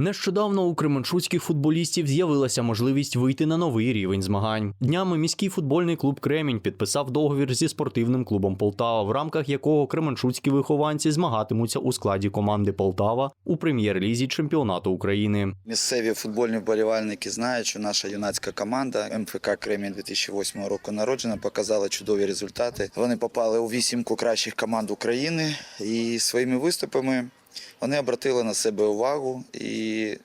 Нещодавно у кременчуцьких футболістів з'явилася можливість вийти на новий рівень змагань. Днями міський футбольний клуб Кремінь підписав договір зі спортивним клубом Полтава, в рамках якого кременчуцькі вихованці змагатимуться у складі команди Полтава у прем'єр-лізі чемпіонату України. Місцеві футбольні вболівальники знають, що наша юнацька команда МФК Кремінь 2008 року народжена показала чудові результати. Вони попали у вісімку кращих команд України і своїми виступами вони обратили на себе увагу. І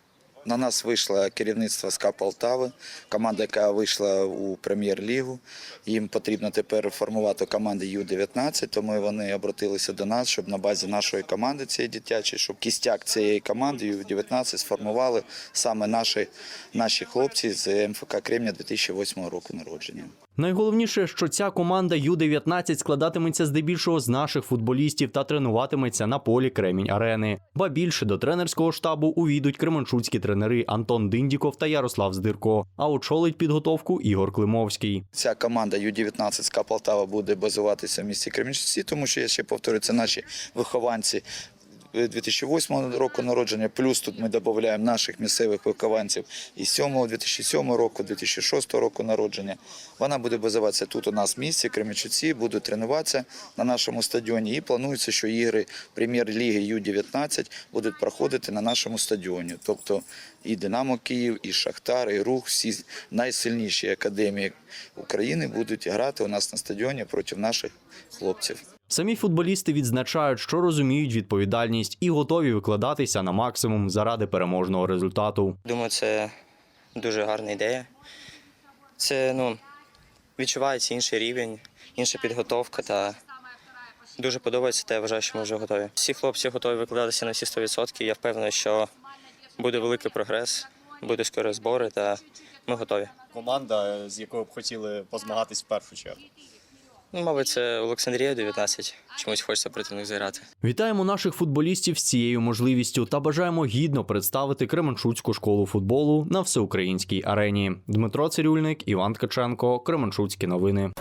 на нас вийшло керівництво СКА Полтави, команда, яка вийшла у прем'єр-лігу. Їм потрібно тепер формувати команди Ю-19, тому вони обратилися до нас, щоб на базі нашої команди цієї дитячої, щоб кістяк цієї команди Ю-19 сформували саме наші, наші хлопці з МФК Кремня 2008 року народження. Найголовніше, що ця команда Ю-19 складатиметься здебільшого з наших футболістів та тренуватиметься на полі Кремінь Арени. Ба більше до тренерського штабу увійдуть кременчуцькі тренери Антон Диндіков та Ярослав Здирко. А очолить підготовку Ігор Климовський. Ця команда Ю-19 СКА Полтава буде базуватися в місті Кремінчуці, тому що я ще повторюю, це наші вихованці 2008 року народження, плюс тут ми додаємо наших місцевих вихованців із 7 2007 року, 2006 року народження. Вона буде базуватися тут у нас в місті, Кременчуці, буде тренуватися на нашому стадіоні. І планується, що ігри прем'єр-ліги Ю-19 будуть проходити на нашому стадіоні. Тобто і Динамо Київ, і Шахтар, і Рух, всі найсильніші академії України будуть грати у нас на стадіоні проти наших хлопців. Самі футболісти відзначають, що розуміють відповідальність і готові викладатися на максимум заради переможного результату. Думаю, це дуже гарна ідея. Це ну, відчувається інший рівень, інша підготовка та дуже подобається, та я вважаю, що ми вже готові. Всі хлопці готові викладатися на всі 100%. Я впевнений, що буде великий прогрес, буде скоро збори, та ми готові. команда, з якою б хотіли позмагатись в першу чергу. Ну, мабуть, це Олександрія 19. Чомусь хочеться проти них зіграти. Вітаємо наших футболістів з цією можливістю та бажаємо гідно представити Кременчуцьку школу футболу на всеукраїнській арені. Дмитро Цирюльник, Іван Ткаченко, Кременчуцькі новини.